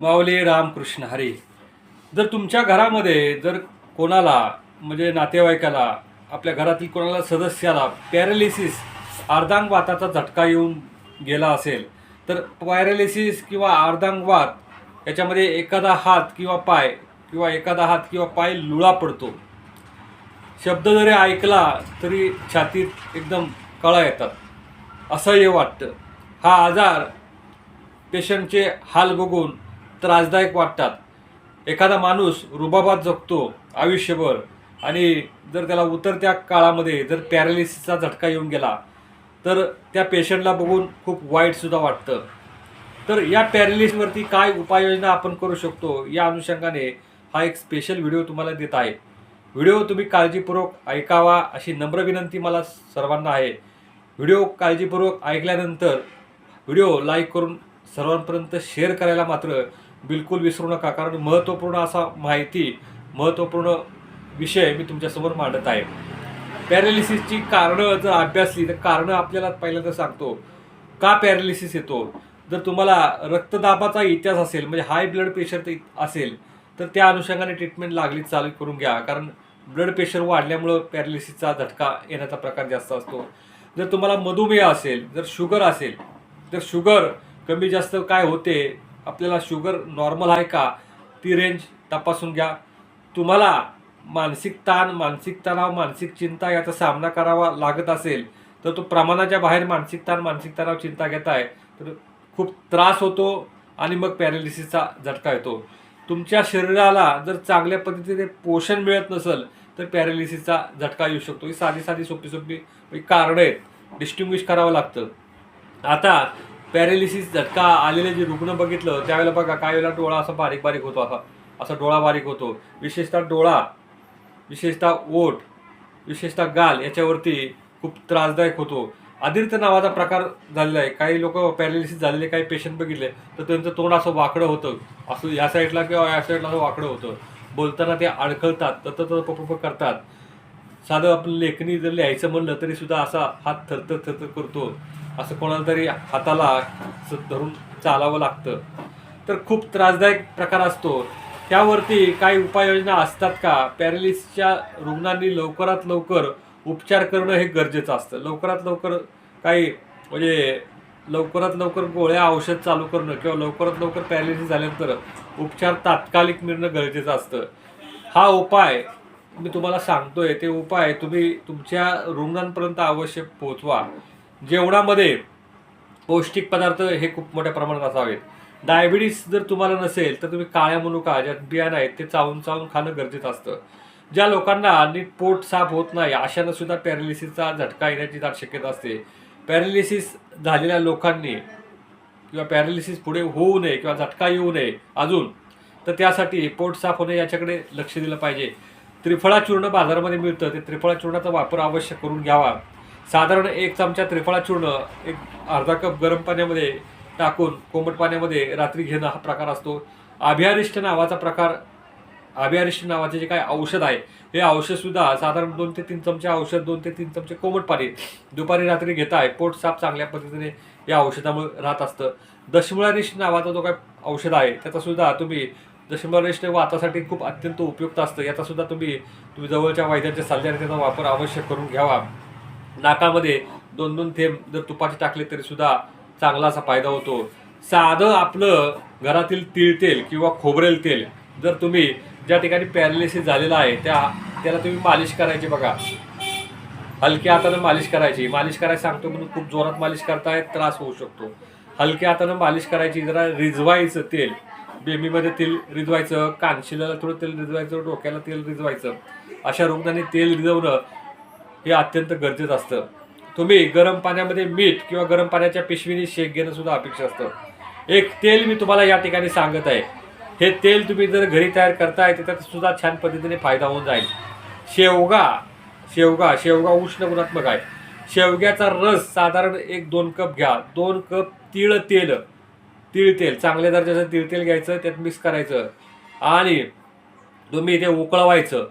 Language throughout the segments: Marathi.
माऊली रामकृष्ण हरी. जर तुमच्या घरामध्ये जर कोणाला म्हणजे नातेवाईकाला आपल्या घरातील कोणाला सदस्याला पॅरालिसिस अर्धांगवाताचा झटका येऊन गेला असेल तर पॅरालिसिस किंवा अर्धांगवात याच्यामध्ये एखादा हात किंवा पाय किंवा एखादा हात किंवा पाय लुळा पडतो. शब्द जरी ऐकला तरी छातीत एकदम कळा येतात. असं हे वाटतं. हा आजार पेशंटचे हाल बघून त्रासदायक वाटतात. एखादा माणूस रुबाबात जगतो आयुष्यभर आणि जर त्याला उतरत्या काळामध्ये जर पॅरालिसिसचा झटका येऊन गेला तर त्या पेशंटला बघून खूप वाईटसुद्धा वाटतं. तर या पॅरालिसिसवरती काय उपाययोजना आपण करू शकतो या अनुषंगाने हा एक स्पेशल व्हिडिओ तुम्हाला देत आहे. व्हिडिओ तुम्ही काळजीपूर्वक ऐकावा अशी नम्र विनंती मला सर्वांना आहे. व्हिडिओ काळजीपूर्वक ऐकल्यानंतर व्हिडिओ लाईक करून सर्वांपर्यंत शेअर करायला मात्र बिलकुल विसरू नका. कारण महत्त्वपूर्ण असा माहिती महत्त्वपूर्ण विषय मी तुमच्यासमोर मांडत आहे. पॅरालिसिसची कारणं जर अभ्यासली तर कारणं आपल्याला पहिल्यांदा सांगतो. का पॅरालिसिस येतो? जर तुम्हाला रक्तदाबाचा इतिहास असेल म्हणजे हाय ब्लड प्रेशर असेल तर त्या अनुषंगाने ट्रीटमेंट लागली चालू करून घ्या. कारण ब्लड प्रेशर वाढल्यामुळं पॅरालिसिसचा झटका येण्याचा प्रकार जास्त असतो. जर तुम्हाला मधुमेह असेल जर शुगर असेल तर शुगर कमी जास्त काय होते? आपल्याला शुगर नॉर्मल आहे का? ती रेंज तपासून घ्या. तुम्हाला मानसिक ताण मानसिक तणाव मानसिक चिंता याचा सामना करावा लागत असेल तर तो प्रमाणाच्या बाहेर मानसिक ताण मानसिक तणाव चिंता घेत आहे. तर खूप त्रास होतो आणि मग पॅरालिसिसचा झटका येतो. तुमच्या शरीराला जर चांगल्या पद्धतीने पोषण मिळत नसेल तर पॅरालिसिसचा झटका येऊ शकतो. ही साधी साधी सोपी सोपी कारणं आहेत. डिस्टिंग्विश करावं लागतं. आता पॅरालिसिस झटका आलेले जे रुग्ण बघितलं त्यावेळेला बघा काही वेळेला डोळा असा बारीक बारीक होतो असा असा डोळा बारीक होतो. विशेषतः डोळा विशेषतः ओठ विशेषतः गाल याच्यावरती खूप त्रासदायक होतो. अदिर्थ नावाचा प्रकार झालेला आहे. काही लोक पॅरालिसिस झालेले काही पेशंट बघितले तर त्यांचं तोंड असं वाकडं होतं. असं या साईडला किंवा या साईडला असं वाकडं होतं. बोलताना ते अडखळतात तत पप करतात. साधं आपलं लेखणी जर लिहायचं म्हणलं तरीसुद्धा असा हात थरथर थरथर करतो. असं कोणाला तरी हाताला असं धरून चालावं लागतं. तर खूप त्रासदायक प्रकार असतो. त्यावरती काही उपाययोजना असतात का? पॅरालिसिसच्या रुग्णांनी लवकरात लवकर उपचार करणं हे गरजेचं असतं. लवकरात लवकर काही म्हणजे लवकरात लवकर गोळ्या औषध चालू करणं किंवा लवकरात लवकर पॅरालिसिस झाल्यानंतर उपचार तात्कालिक मिळणं गरजेचं असतं. हा उपाय मी तुम्हाला सांगतोय. ते उपाय तुम्ही तुमच्या रुग्णांपर्यंत अवश्य पोहोचवा. जेवणामध्ये पौष्टिक पदार्थ हे खूप मोठ्या प्रमाणात असावेत. डायबिटीस जर तुम्हाला नसेल तर तुम्ही काळ्या मनुका ज्यात बियाणं आहेत ते चावून चावून खाणं गरजेचं असतं. ज्या लोकांना नीट पोट साफ होत नाही अशानंसुद्धा पॅरालिसिसचा झटका येण्याची दाट शक्यता असते. पॅरालिसिस झालेल्या लोकांनी किंवा पॅरालिसिस पुढे होऊ नये किंवा झटका येऊ नये अजून तर त्यासाठी पोट साफ होणे याच्याकडे लक्ष दिलं पाहिजे. त्रिफळा चूर्ण बाजारामध्ये मिळतं ते त्रिफळा चूर्णाचा वापर अवश्य करून घ्यावा. साधारण एक चमचा त्रिफळा चूर्ण एक अर्धा कप गरम पाण्यामध्ये टाकून कोमट पाण्यामध्ये रात्री घेणं हा प्रकार असतो. अभियारिष्ट नावाचा प्रकार अभियारिष्ट नावाचे जे काय औषध आहे हे औषधसुद्धा साधारण दोन ते तीन चमचे औषध दोन ते तीन चमचे कोमट पाणी दुपारी रात्री घेताय पोट साफ चांगल्या पद्धतीने या औषधामुळे राहत असतं. दशमुळारिष्ट नावाचा जो काय औषध आहे त्याचासुद्धा तुम्ही दशमुळारिष्ट वातासाठी खूप अत्यंत उपयुक्त असतं. याचासुद्धा तुम्ही तुम्ही जवळच्या वैद्यांच्या सल्ल्याने त्याचा वापर अवश्य करून घ्यावा. नाकामध्ये दोन दोन थेंब जर तुपाचे टाकले तरी सुद्धा चांगला असा फायदा होतो. साधं आपलं घरातील तिळ तेल किंवा खोबरेल तेल जर तुम्ही ज्या ठिकाणी पॅरालिसिस झालेला आहे त्या त्याला तुम्ही मालिश करायची बघा. हलक्या हातानं मालिश करायची. मालिश करायला सांगतो म्हणून खूप जोरात मालिश करताय त्रास होऊ शकतो. हलक्या हातानं मालिश करायची जरा रिजवायचं तेल. बेमीमध्ये तेल रिजवायचं कानशिलाला थोडं तेल रिजवायचं डोक्याला तेल रिजवायचं. अशा रुग्णांनी तेल रिजवणं हे अत्यंत गरजेचं असतं. तुम्ही गरम पाण्यामध्ये मीठ किंवा गरम पाण्याच्या पिशवीने शेक घेणं सुद्धा अपेक्षा असतं. एक तेल मी तुम्हाला या ठिकाणी सांगत आहे. हे तेल तुम्ही जर घरी तयार करताय तर त्यात सुद्धा छान पद्धतीने फायदा होऊन जाईल. शेवगा शेवगा शेवगा उष्ण गुणात्मक आहे. शेवग्याचा रस साधारण एक दोन कप घ्या. दोन कप तिळ तेल. तिळ तेल चांगल्या दर्जाचं तिळ तेल घ्यायचं त्यात मिक्स करायचं. आणि तुम्ही ते उकळवायचं.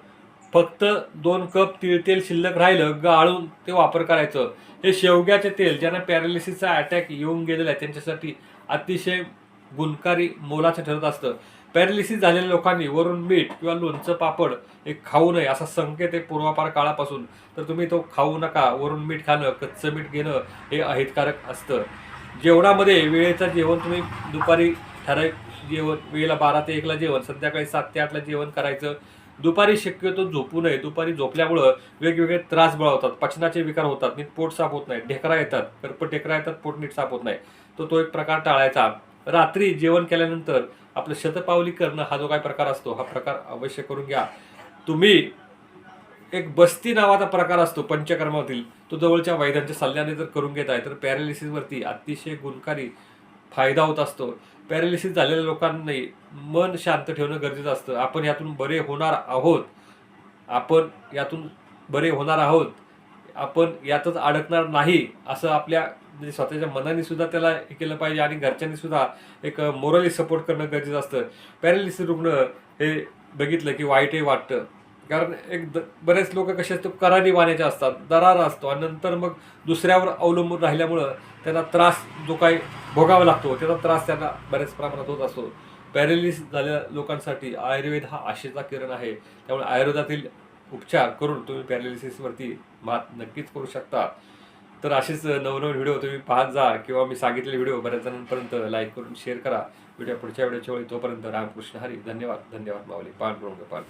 फक्त दोन कप तिळ तेल शिल्लक राहिलं गाळून ते वापर करायचं. हे शेवग्याचे तेल ज्यांना पॅरालिसिसचा अटॅक येऊन गेलेला आहे त्यांच्यासाठी अतिशय गुणकारी मोलाचं ठरत असतं. पॅरालिसिस झालेल्या लोकांनी वरून मीठ किंवा लोणचं पापड हे खाऊ नये असा संकेत आहे पूर्वापार काळापासून. तर तुम्ही तो खाऊ नका वरून मीठ खाणं कच्चं मीठ घेणं हे अहितकारक असतं. जेवणामध्ये वेळेचं जेवण तुम्ही दुपारी ठराविक जेवण वेळेला बारा ते एकला जेवण संध्याकाळी सात ते आठला जेवण करायचं. दुपारी शक्यतो झोपू नये. दुपारी झोपल्यामुळं वेगवेगळे त्रास बळावतात. पचनाचे विकार होतात. नीट पोट साफ होत नाही. ढेकरा येतात. करप ढेकरा येतात. पोट नीट साफ होत नाही. तो तो एक प्रकार टाळायचा. रात्री जेवण केल्यानंतर आपलं शतपावली करणं हा जो काय प्रकार असतो हा प्रकार अवश्य करून घ्या. तुम्ही एक बस्ती नावाचा प्रकार असतो पंचकर्मातील तो जवळच्या वैद्यांच्या सल्ल्याने जर करून घेत आहे तर पॅरालिसिसवरती अतिशय गुणकारी फायदा होत असतो. पॅरालिसिस झालेल्या लोकांनी मन शांत ठेवणं गरजेचं असतं. आपण यातून बरे होणार आहोत. आपण यातून बरे होणार आहोत. आपण यातच अडकणार नाही असं आपल्या म्हणजे स्वतःच्या मनाने सुद्धा त्याला हे केलं पाहिजे आणि घरच्यांनी सुद्धा एक मोरली सपोर्ट करणं गरजेचं असतं. पॅरालिसिस रुग्ण हे बघितलं की वाईटही वाटतं. कारण एक द बरेच लोक कसे असतो करारी वाण्याचे असतात दरार असतो आणि नंतर मग दुसऱ्यावर अवलंबून राहिल्यामुळं त्यांना त्रास जो काही भोगावा लागतो त्याचा त्रास त्यांना बऱ्याच प्रमाणात होत असतो. पॅरेलिस झालेल्या लोकांसाठी आयुर्वेद हा आशेचा किरण आहे. त्यामुळे आयुर्वेदातील उपचार करून तुम्ही पॅरालिसिसवरती मात नक्कीच करू शकता. तर असेच नवनवीन व्हिडिओ तुम्ही पाहत जा किंवा मी सांगितलेले व्हिडिओ बऱ्याच जणांपर्यंत लाईक करून शेअर करा. व्हिडिओ पुढच्या व्हिडिओच्या वेळी तोपर्यंत रामकृष्ण हरी. धन्यवाद. धन्यवाद माऊली. पांडुरंग पान